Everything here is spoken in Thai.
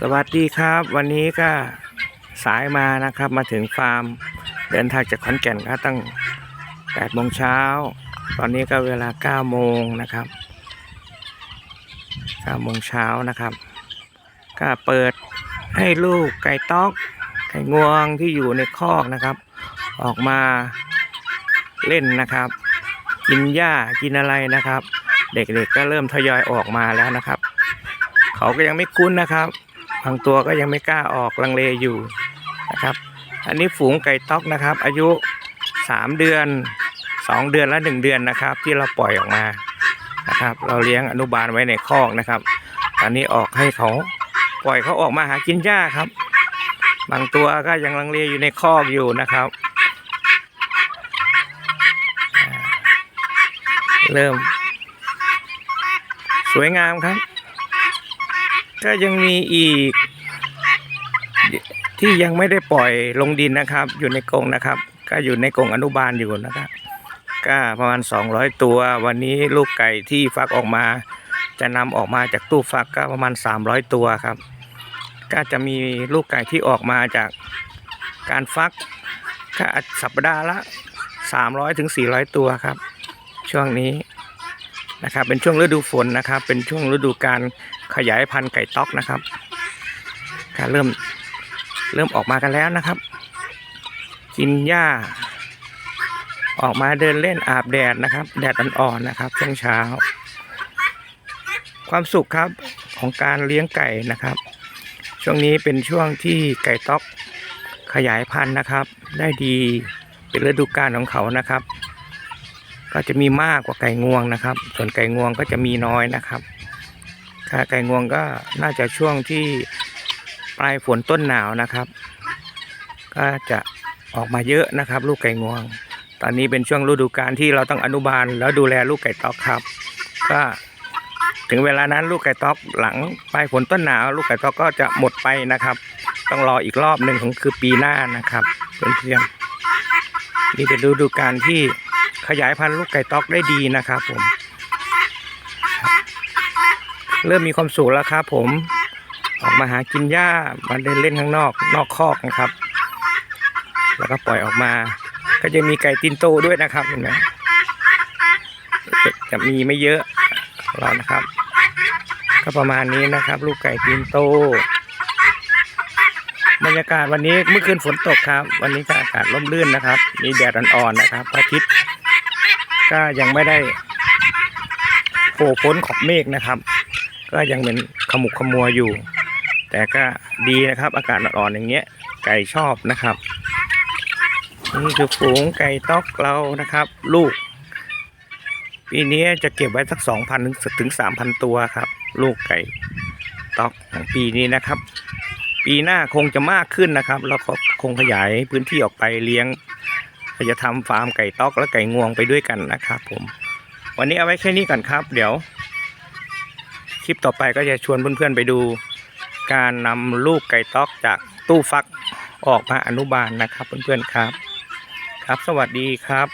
สวัสดีครับ วันนี้ก็สายมานะครับมาถึงฟาร์ม เดินทางจากขอนแก่นก็ตั้ง8โมงเช้า ตอนนี้ก็เวลา9โมงนะครับ9โมงเช้านะครับ ก็เปิดให้ลูกไก่ต๊อก ไก่งวงที่อยู่ในคอกนะครับ ออกมาเล่นนะครับ กินหญ้ากินอะไรนะครับ เด็กๆก็เริ่มทยอยออกมาแล้วนะครับ เขาก็ยังไม่คุ้นนะครับ บางตัวก็ยังไม่กล้าออกลังเลอยู่นะครับ อันนี้ฝูงไก่ต๊อกนะครับ อายุ 3 เดือน 2 เดือนและ 1 เดือนนะครับ ที่เราปล่อยออกมานะครับ เราเลี้ยงอนุบาลไว้ในคอกนะครับตอนนี้ออกให้เขาปล่อยเขาออกมาหากินหญ้าครับ บางตัวก็ยังลังเลอยู่ในคอกอยู่นะครับ เริ่ม สวยงามครับ ก็ยังมีอีก ที่ยังไม่ได้ปล่อยลงดินนะครับ อยู่ในกรงนะครับ ก็อยู่ในกรงอนุบาลอยู่นะครับ ก็ประมาณ 200 ตัว วันนี้ลูกไก่ที่ฟักออกมา จะนำออกมาจากตู้ฟักก็ประมาณ 300 ตัวครับ ก็จะมีลูกไก่ที่ออกมาจากการฟักก็สัปดาห์ละ300ถึง400 ตัวครับ ช่วงนี้ นะครับ เป็นช่วงฤดูฝนนะครับ เป็นช่วงฤดูการขยายพันธุ์ไก่ต๊อกนะครับก็เริ่มเริ่มออกมากันแล้วนะครับ กินหญ้า ออกมาเดินเล่นอาบแดดนะครับ แดดอ่อนๆนะครับช่วงเช้า ความสุขครับของการเลี้ยงไก่นะครับ ช่วงนี้เป็นช่วงที่ไก่ต๊อกขยายพันธุ์นะครับ ได้ดีเป็นฤดูกาลของเขานะครับ ก็จะมีมากกว่าไก่งวงนะครับ ส่วนไก่งวงก็จะมีน้อยนะครับไก่งวงก็น่าจะช่วงที่ปลายฝนต้นหนาวนะครับ ก็จะออกมาเยอะนะครับ ลูกไก่งวง ตอนนี้เป็นช่วงฤดูกาลที่เราต้องอนุบาลแล้วดูแลลูกไก่ต๊อกครับ ก็ถึงเวลานั้นลูกไก่ต๊อกหลังปลายฝนต้นหนาว ลูกไก่ต๊อกก็จะหมดไปนะครับ ต้องรออีกรอบหนึ่งของคือปีหน้านะครับเพื่อนๆนี่เป็นฤดูกาลที่ ขยายพันธุ์ลูกไก่ต๊อกได้ดีนะครับผม เริ่มมีความสุขแล้วครับผม ออกมาหากินหญ้ามาเดินเล่นข้างนอก นอกคอกนะครับ แล้วก็ปล่อยออกมา ก็จะมีไก่ตินโตด้วยนะครับเห็นไหมจะมีไม่เยอะเรานะครับ ก็ประมาณนี้นะครับ ลูกไก่ตินโต บรรยากาศวันนี้เมื่อคืนฝนตกครับ วันนี้ก็อากาศร่มรื่นนะครับ มีแดดอ่อนๆนะครับพระอาทิตย์ ก็ยังไม่ได้โผล่พ้นขอบเมฆนะครับ ก็ยังเป็นขมุกขมัวอยู่ แต่ก็ดีนะครับ อากาศอ่อนๆอย่างเงี้ย ไก่ชอบนะครับนี่คือฝูงไก่ต๊อกเรานะครับ ลูก ปีนี้จะเก็บไว้สักสองพันถึงสามพันตัวครับ ลูกไก่ต๊อกของปีนี้นะครับ ปีหน้าคงจะมากขึ้นนะครับแล้วก็คงขยายพื้นที่ออกไปเลี้ยง เราจะทำฟาร์มไก่ต๊อกและไก่งวงไปด้วยกันนะครับผม วันนี้เอาไว้แค่นี้ก่อนครับ เดี๋ยว คลิปต่อไปก็จะชวนเพื่อนๆไปดู การนำลูกไก่ต๊อกจากตู้ฟักออกมาอนุบาลนะครับเพื่อนๆครับ ครับ สวัสดีครับ